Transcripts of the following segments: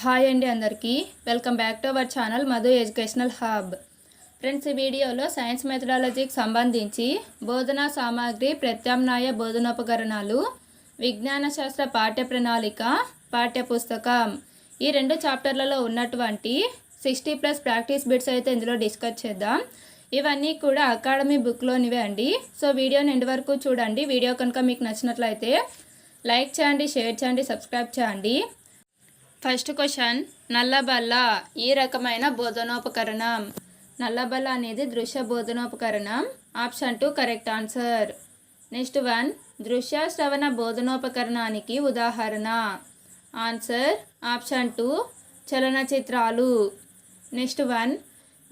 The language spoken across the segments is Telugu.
హాయ్ అండి అందరికీ. Welcome back to our channel Madhu educational hub. Friends ఈ వీడియోలో సైన్స్ మెథడాలజీకి సంబంధించి బోధనా సామాగ్రి ప్రత్యామ్నాయ బోధనోపకరణాలు విజ్ఞాన శాస్త్ర పాఠ్య ప్రణాళిక పాఠ్య పుస్తకం ఈ రెండు చాప్టర్లలో ఉన్నటువంటి సిక్స్టీ ప్లస్ ప్రాక్టీస్ బిట్స్ అయితే ఇందులో డిస్కస్ చేద్దాం. ఇవన్నీ కూడా అకాడమీ బుక్లోనివే అండి. సో వీడియోని ఎండ్ వరకు చూడండి. వీడియో కనుక మీకు నచ్చినట్లయితే లైక్ చేయండి షేర్ చేయండి సబ్స్క్రైబ్ చేయండి. ఫస్ట్ క్వశ్చన్ నల్లబల్ల ఈ రకమైన బోధనోపకరణం? నల్లబల్ల అనేది దృశ్య బోధనోపకరణం. Option two correct answer. Next one దృశ్య శ్రవణ బోధనోపకరణానికి ఉదాహరణ. ఆన్సర్ ఆప్షన్ టూ చలనచిత్రాలు. నెక్స్ట్ వన్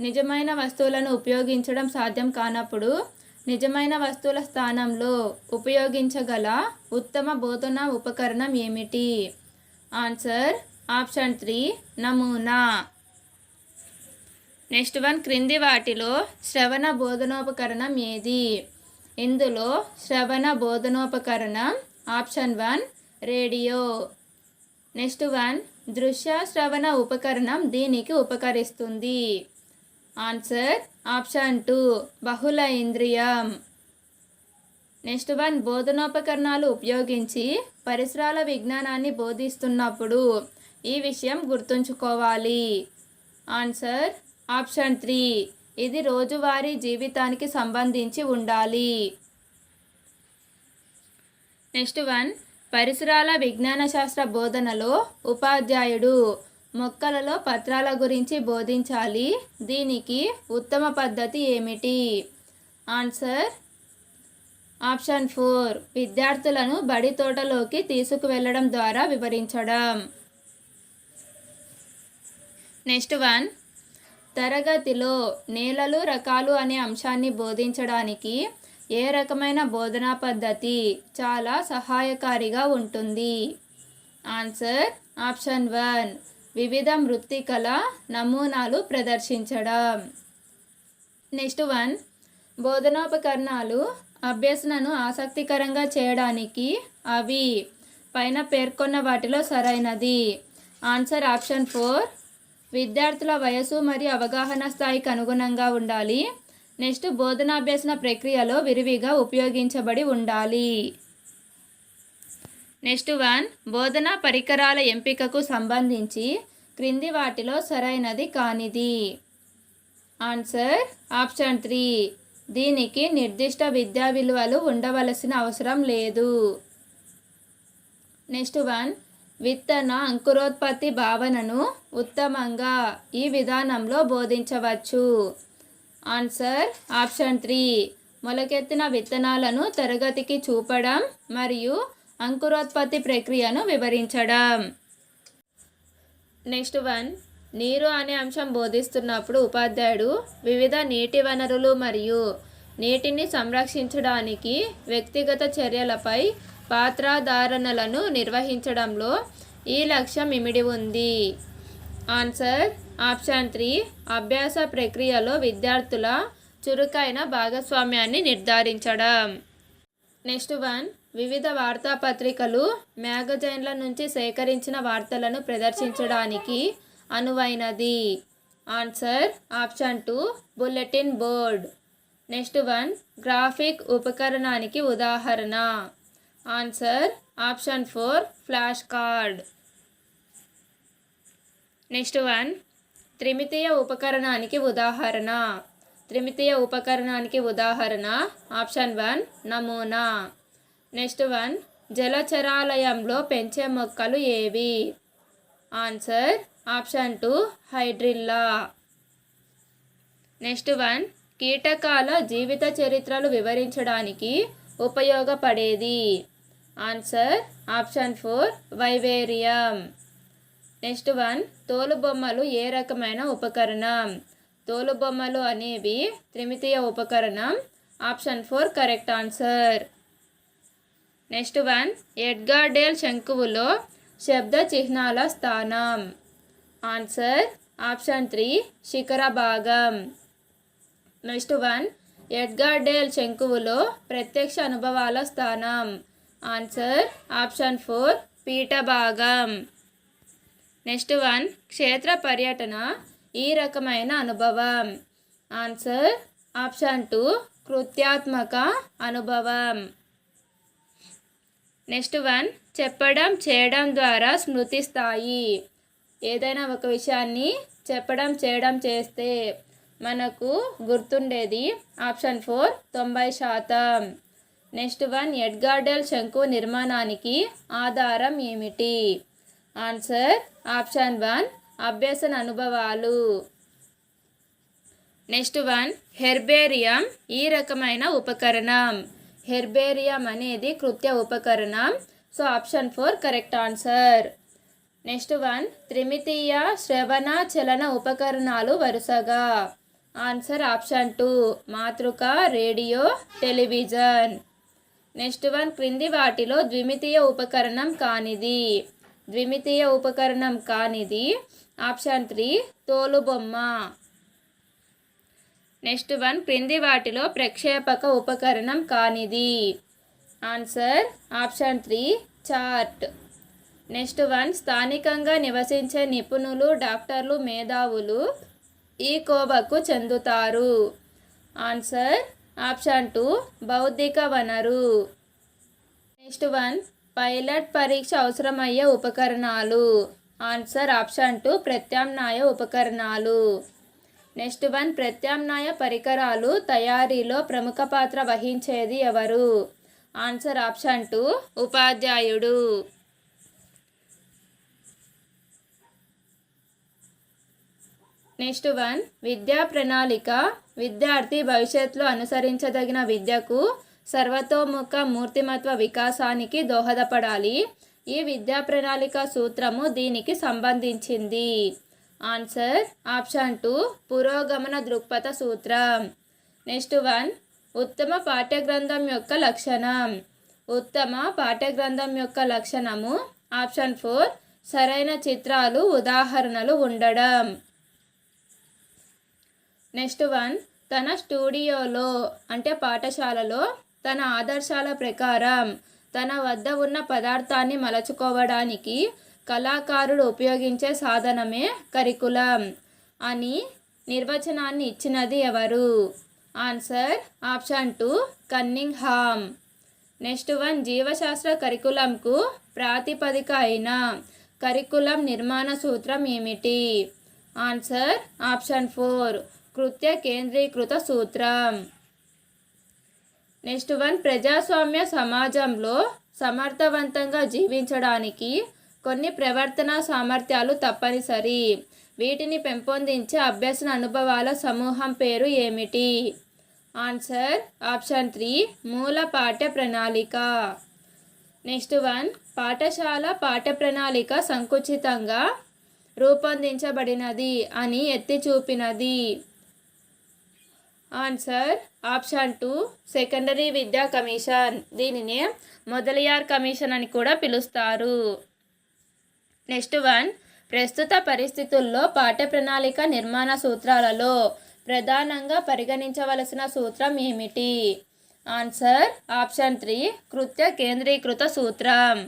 నిజమైన వస్తువులను ఉపయోగించడం సాధ్యం కానప్పుడు నిజమైన వస్తువుల స్థానంలో ఉపయోగించగల ఉత్తమ బోధన ఉపకరణం ఏమిటి? ఆన్సర్ ఆప్షన్ త్రీ నమూనా. నెక్స్ట్ వన్ క్రింది వాటిలో శ్రవణ బోధనోపకరణం ఏది? ఇందులో శ్రవణ బోధనోపకరణం option one radio. Next one దృశ్య శ్రవణ ఉపకరణం దీనికి ఉపకరిస్తుంది. ఆన్సర్ ఆప్షన్ టూ బహుళ ఇంద్రియం. నెక్స్ట్ వన్ బోధనోపకరణాలు ఉపయోగించి పరిసరాల విజ్ఞానాన్ని బోధిస్తున్నప్పుడు ఈ విషయం గుర్తుంచుకోవాలి. Answer option three. ఇది రోజువారీ జీవితానికి సంబంధించి ఉండాలి. Next one. పరిసరాల విజ్ఞాన శాస్త్ర బోధనలో ఉపాధ్యాయుడు మొక్కలలో పత్రాల గురించి బోధించాలి. దీనికి ఉత్తమ పద్ధతి ఏమిటి? Answer option four. విద్యార్థులను బడి తోటలోకి తీసుకువెళ్ళడం ద్వారా వివరించడం. Next one. తరగతిలో నేలలు రకాలు అనే అంశాన్ని బోధించడానికి ఏ రకమైన బోధనా పద్ధతి చాలా సహాయకారిగా ఉంటుంది? Answer option one. వివిధ మృత్తికల నమూనాలు ప్రదర్శించడం. Next one. బోధనోపకరణాలు అభ్యసనను ఆసక్తికరంగా చేయడానికి అవి పైన పేర్కొన్న వాటిలో సరైనది. Answer option four. విద్యార్థుల వయసు మరియు అవగాహన స్థాయికి అనుగుణంగా ఉండాలి. నెక్స్ట్ బోధనాభ్యసన ప్రక్రియలో విరివిగా ఉపయోగించబడి ఉండాలి. నెక్స్ట్ వన్ బోధనా పరికరాల ఎంపికకు సంబంధించి క్రింది వాటిలో సరైనది కానిది. ఆన్సర్ ఆప్షన్ త్రీ దీనికి నిర్దిష్ట విద్యా విలువలు ఉండవలసిన అవసరం లేదు. నెక్స్ట్ వన్ విత్తన అంకురోత్పత్తి భావనను ఉత్తమంగా ఈ విధానంలో బోధించవచ్చు. Answer option three. మొలకెత్తిన విత్తనాలను తరగతికి చూపడం మరియు అంకురోత్పత్తి ప్రక్రియను వివరించడం. Next one. నీరు అనే అంశం బోధిస్తున్నప్పుడు ఉపాధ్యాయుడు వివిధ నీటి వనరులు మరియు నీటిని సంరక్షించడానికి వ్యక్తిగత చర్యలపై పాత్రధారణలను నిర్వహించడంలో ఈ లక్ష్యం ఇమిడి ఉంది. ఆన్సర్ ఆప్షన్ త్రీ అభ్యాస ప్రక్రియలో విద్యార్థుల చురుకైన భాగస్వామ్యాన్ని నిర్ధారించడం. నెక్స్ట్ వన్ వివిధ వార్తాపత్రికలు మ్యాగజైన్ల నుంచి సేకరించిన వార్తలను ప్రదర్శించడానికి అనువైనది. Answer option two bulletin board. Next one graphic ఉపకరణానికి ఉదాహరణ. Answer option four flash card. Next one త్రిమితీయ ఉపకరణానికి ఉదాహరణ. త్రిమితీయ ఉపకరణానికి ఉదాహరణ ఆప్షన్ వన్ నమూనా. నెక్స్ట్ వన్ జలచరాలయంలో పెంచే మొక్కలు ఏవి? Answer option two hydrilla. Next one కీటకాల జీవిత చరిత్రలు వివరించడానికి ఉపయోగపడేది. Answer option four vivarium next one తోలుబొమ్మలు ఏ రకమైన ఉపకరణం? తోలుబొమ్మలు అనేవి త్రిమితీయ ఉపకరణం. Option four correct answer next one Edgar Dale శంకువులో శబ్ద చిహ్నాల స్థానం. ఆన్సర్ ఆప్షన్ త్రీ శిఖర భాగం. నెక్స్ట్ వన్ ఎడ్గార్డేల్ శంకువులో ప్రత్యక్ష అనుభవాల స్థానం. ఆన్సర్ ఆప్షన్ ఫోర్ పీఠభాగం. నెక్స్ట్ వన్ క్షేత్ర పర్యటన ఈ రకమైన అనుభవం. ఆన్సర్ ఆప్షన్ టూ కృత్యాత్మక అనుభవం. నెక్స్ట్ వన్ చెప్పడం చేయడం ద్వారా స్మృతి స్థాయి. ఏదైనా ఒక విషయాన్ని చెప్పడం చేయడం చేస్తే మనకు గుర్తుండేది ఆప్షన్ ఫోర్ తొంభై శాతం. నెక్స్ట్ వన్ ఎడ్గార్డెల్ శంకు నిర్మాణానికి ఆధారం ఏమిటి? ఆన్సర్ ఆప్షన్ వన్ అభ్యసన అనుభవాలు. నెక్స్ట్ వన్ హెర్బేరియం ఈ రకమైన ఉపకరణం. హెర్బేరియం అనేది కృత్య ఉపకరణం. So option four correct answer. Next one త్రిమితీయ శ్రవణ చలన ఉపకరణాలు వరుసగా. ఆన్సర్ ఆప్షన్ టూ మాతృక రేడియో టెలివిజన్. నెక్స్ట్ వన్ క్రింది వాటిలో ద్విమితీయ ఉపకరణం కానిది. ద్విమితీయ ఉపకరణం కానిది. ఆప్షన్ త్రీ తోలుబొమ్మ నెక్స్ట్ వన్ క్రింది వాటిలో ప్రక్షేపక ఉపకరణం కానిది. Answer option three chart. Next one స్థానికంగా నివసించే నిపుణులు డాక్టర్లు మేధావులు ఈ కోవకు చెందుతారు. ఆన్సర్ ఆప్షన్ టూ బౌద్ధిక వనరు. నెక్స్ట్ వన్ పైలట్ పరీక్ష అవసరమయ్యే ఉపకరణాలు. ఆన్సర్ ఆప్షన్ టూ ప్రత్యామ్నాయ ఉపకరణాలు. నెక్స్ట్ వన్ ప్రత్యామ్నాయ పరికరాలు తయారీలో ప్రముఖ పాత్ర వహించేది ఎవరు? ఆన్సర్ ఆప్షన్ టూ ఉపాధ్యాయుడు. నెక్స్ట్ వన్ విద్యా ప్రణాళిక విద్యార్థి భవిష్యత్తులో అనుసరించదగిన విద్యకు సర్వతోముఖ మూర్తిమత్వ వికాసానికి దోహదపడాలి. ఈ విద్యా ప్రణాళిక సూత్రము దీనికి సంబంధించింది. ఆన్సర్ ఆప్షన్ టూ పురోగమన దృక్పథ సూత్రం. నెక్స్ట్ వన్ ఉత్తమ పాఠ్యగ్రంథం యొక్క లక్షణం. ఉత్తమ పాఠ్యగ్రంథం యొక్క లక్షణము ఆప్షన్ ఫోర్ సరైన చిత్రాలు ఉదాహరణలు ఉండడం. నెక్స్ట్ వన్ తన స్టూడియోలో అంటే పాఠశాలలో తన ఆదర్శాల ప్రకారం తన వద్ద ఉన్న పదార్థాన్ని మలచుకోవడానికి కళాకారుడు ఉపయోగించే సాధనమే కరికులం అని నిర్వచనాన్ని ఇచ్చినది ఎవరు? Answer option two Cunningham next one జీవశాస్త్ర కరికులంకు ప్రాతిపదిక అయిన కరికులం నిర్మాణ సూత్రం ఏమిటి? Answer option four. కృత్య కేంద్రీకృత సూత్రం. నెక్స్ట్ వన్ ప్రజాస్వామ్య సమాజంలో సమర్థవంతంగా జీవించడానికి కొన్ని ప్రవర్తన సామర్థ్యాలు తప్పనిసరి. వీటిని పెంపొందించే అభ్యసన అనుభవాల సమూహం పేరు ఏమిటి? ఆన్సర్ ఆప్షన్ త్రీ మూల పాఠ్య ప్రణాళిక. నెక్స్ట్ వన్ పాఠశాల పాఠ్య ప్రణాళిక సంకుచితంగా రూపొందించబడినది అని ఎత్తి చూపినది. ఆన్సర్ ఆప్షన్ టూ సెకండరీ విద్యా కమిషన్. దీనినే మొదలయార్ కమిషన్ అని కూడా పిలుస్తారు. నెక్స్ట్ వన్ ప్రస్తుత పరిస్థితుల్లో పాఠ్య ప్రణాళిక నిర్మాణ సూత్రాలలో ప్రధానంగా పరిగణించవలసిన సూత్రం ఏమిటి? ఆన్సర్ ఆప్షన్ త్రీ కృత్య కేంద్రీకృత సూత్రం.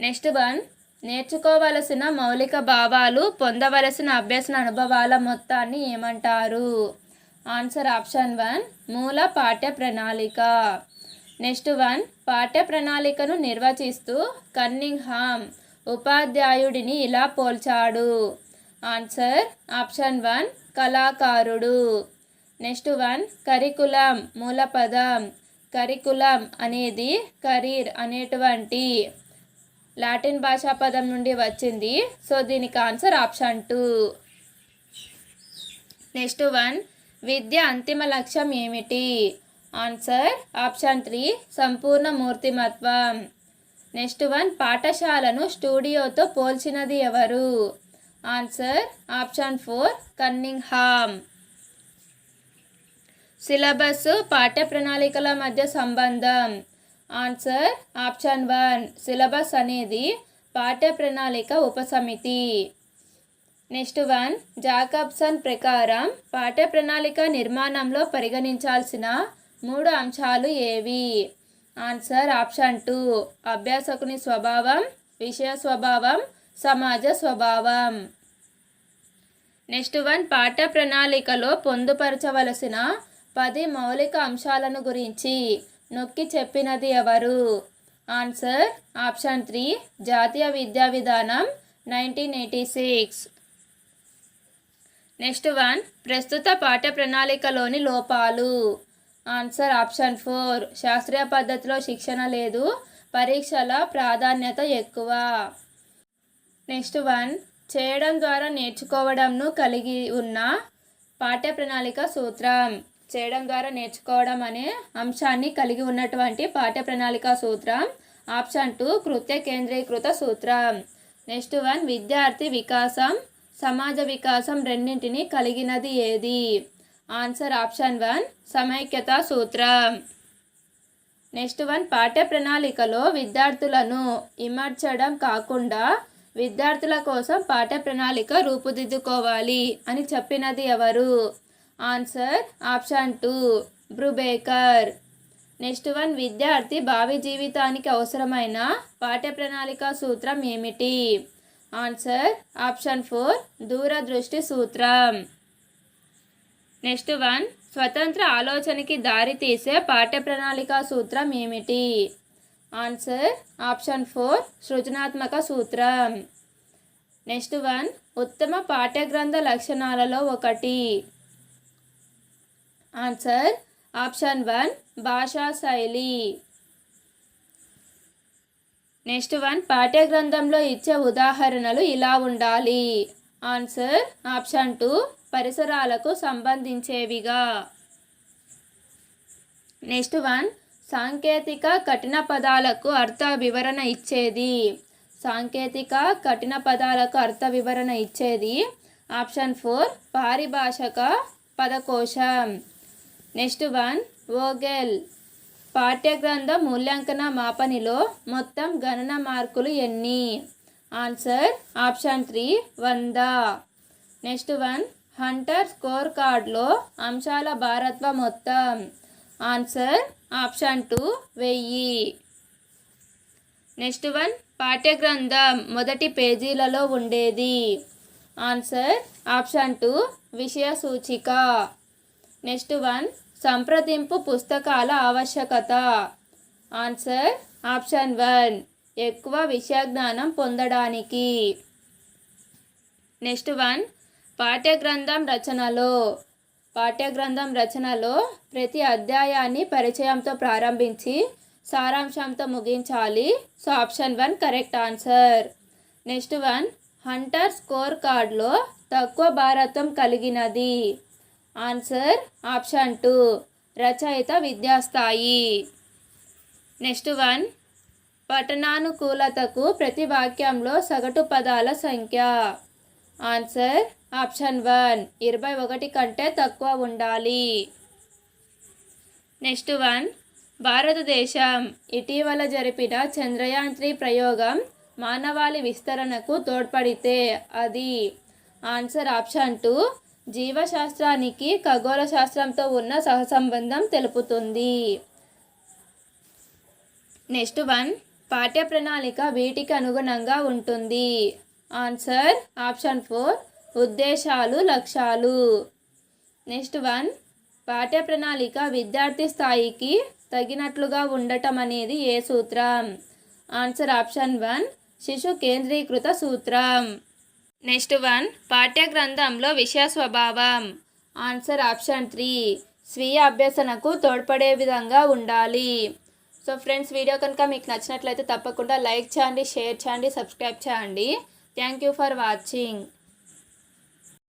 నెక్స్ట్ వన్ నేర్చుకోవలసిన మౌలిక భావాలు పొందవలసిన అభ్యసన అనుభవాల మొత్తాన్ని ఏమంటారు? ఆన్సర్ ఆప్షన్ వన్ మూల పాఠ్య ప్రణాళిక. నెక్స్ట్ వన్ పాఠ్య ప్రణాళికను నిర్వచిస్తూ కన్నింగ్ హామ్ ఉపాధ్యాయుడిని ఇలా పోల్చాడు. ఆన్సర్ ఆప్షన్ వన్ కళాకారుడు. నెక్స్ట్ వన్ కరికులం మూలపదం. కరికులం అనేది కరీర్ అనేటువంటి లాటిన్ భాషా పదం నుండి వచ్చింది. సో దీనికి answer option two. Next one విద్య అంతిమ లక్ష్యం ఏమిటి? ఆన్సర్ ఆప్షన్ త్రీ సంపూర్ణ మూర్తిమత్వం. నెక్స్ట్ వన్ పాఠశాలను స్టూడియోతో పోల్చినది ఎవరు? Answer option four Cunningham syllabus పాఠ్య ప్రణాళికల మధ్య సంబంధం. ఆన్సర్ ఆప్షన్ వన్ సిలబస్ అనేది పాఠ్య ప్రణాళిక ఉపసమితి. నెక్స్ట్ వన్ జాకబ్సన్ ప్రకారం పాఠ్య ప్రణాళిక నిర్మాణంలో పరిగణించాల్సిన మూడు అంశాలు ఏవి? ఆన్సర్ ఆప్షన్ టూ అభ్యాసకుని స్వభావం విషయ స్వభావం సమాజ స్వభావం. నెక్స్ట్ వన్ పాఠ్య ప్రణాళికలో పొందుపరచవలసిన పది మౌలిక అంశాలను గురించి నొక్కి చెప్పినది ఎవరు? ఆన్సర్ ఆప్షన్ త్రీ జాతీయ విద్యా విధానం nineteen eighty six. Next one ప్రస్తుత పాఠ్య ప్రణాళికలోని లోపాలు. ఆన్సర్ ఆప్షన్ ఫోర్ శాస్త్రీయ పద్ధతిలో శిక్షణ లేదు పరీక్షల ప్రాధాన్యత ఎక్కువ. నెక్స్ట్ వన్ చేయడం ద్వారా నేర్చుకోవడంను కలిగి ఉన్న పాఠ్య ప్రణాళిక సూత్రం. చేయడం ద్వారా నేర్చుకోవడం అనే అంశాన్ని కలిగి ఉన్నటువంటి పాఠ్య ప్రణాళిక సూత్రం. ఆప్షన్ టూ కృత్య కేంద్రీకృత సూత్రం. నెక్స్ట్ వన్ విద్యార్థి వికాసం సమాజ వికాసం రెండింటిని కలిగినది ఏది? ఆన్సర్ ఆప్షన్ వన్ సమైక్యత సూత్రం. నెక్స్ట్ వన్ పాఠ్య ప్రణాళికలో విద్యార్థులను ఇమర్చడం కాకుండా విద్యార్థుల కోసం పాఠ్య ప్రణాళిక రూపుదిద్దుకోవాలి అని చెప్పినది ఎవరు? Answer option two Brubacher. Next one విద్యార్థి భావి జీవితానికి అవసరమైన పాఠ్య ప్రణాళిక సూత్రం ఏమిటి? ఆన్సర్ ఆప్షన్ ఫోర్ దూరదృష్టి సూత్రం నెక్స్ట్ వన్ స్వతంత్ర ఆలోచనకి దారి తీసే పాఠ్య ప్రణాళిక సూత్రం ఏమిటి ఆన్సర్ ఆప్షన్ ఫోర్ సృజనాత్మక సూత్రం నెక్స్ట్ వన్ ఉత్తమ పాఠ్యగ్రంథ లక్షణాలలో ఒకటి ఆన్సర్ ఆప్షన్ వన్ భాషా శైలి నెక్స్ట్ వన్ పాఠ్యగ్రంథంలో ఇచ్చే ఉదాహరణలు ఇలా ఉండాలి. ఆన్సర్ ఆప్షన్ టూ పరిసరాలకు సంబంధించేవిగా. నెక్స్ట్ వన్ సాంకేతిక కఠిన పదాలకు అర్థ వివరణ ఇచ్చేది. సాంకేతిక కఠిన పదాలకు అర్థ వివరణ ఇచ్చేది. ఆప్షన్ ఫోర్ పారిభాషక పదకోశం. Next one ఓగెల్. పాఠ్యగ్రంథ మూల్యాంకన మాపనిలో మొత్తం గణన మార్కులు ఎన్ని? ఆన్సర్ ఆప్షన్ త్రీ వంద. నెక్స్ట్ వన్ హంటర్ స్కోర్ కార్డ్లో అంశాల భారత్వ మొత్తం. ఆన్సర్ ఆప్షన్ టూ వెయ్యి. నెక్స్ట్ వన్ పాఠ్యగ్రంథం మొదటి పేజీలలో ఉండేది. ఆన్సర్ ఆప్షన్ టూ విషయ సూచిక నెక్స్ట్ వన్ సంప్రదింపు పుస్తకాల ఆవశ్యకత. ఆన్సర్ ఆప్షన్ వన్ ఎక్కువ విషయ జ్ఞానం పొందడానికి. నెక్స్ట్ వన్ పాఠ్యగ్రంథం రచనలో. పాఠ్యగ్రంథం రచనలో ప్రతి అధ్యాయాన్ని పరిచయంతో ప్రారంభించి సారాంశంతో ముగించాలి. So option one correct answer. Next one Hunter score కార్డ్లో తక్కువ భారతం కలిగినది. Answer option two. రచయిత విద్యాస్థాయి. Next one. పఠనానుకూలతకు ప్రతి వాక్యంలో సగటు పదాల సంఖ్య. Answer option one. ఇరవై ఒకటి కంటే తక్కువ ఉండాలి. Next one. భారతదేశం. ఇటీవల జరిపిన చంద్రయాన్ త్రీ ప్రయోగం మానవాళి విస్తరణకు తోడ్పడితే అది. Answer option two. జీవశాస్త్రానికి ఖగోళ శాస్త్రంతో ఉన్న సహసంబంధం తెలుపుతుంది. నెక్స్ట్ వన్ పాఠ్య ప్రణాళిక వీటికి అనుగుణంగా ఉంటుంది. ఆన్సర్ ఆప్షన్ ఫోర్ ఉద్దేశాలు లక్ష్యాలు. నెక్స్ట్ వన్ పాఠ్య ప్రణాళిక విద్యార్థి స్థాయికి తగినట్లుగా ఉండటం అనేది ఏ సూత్రం? ఆన్సర్ ఆప్షన్ వన్ శిశు కేంద్రీకృత సూత్రం. నెక్స్ట్ వన్ పాఠ్య గ్రంథంలో విషయ స్వభావం ఆన్సర్ ఆప్షన్ త్రీ స్వీయ అభ్యసనకు తోడ్పడే విధంగా ఉండాలి. సో ఫ్రెండ్స్ వీడియో కనుక మీకు నచ్చినట్లయితే తప్పకుండా లైక్ చేయండి షేర్ చేయండి సబ్స్క్రైబ్ చేయండి. Thank you for watching.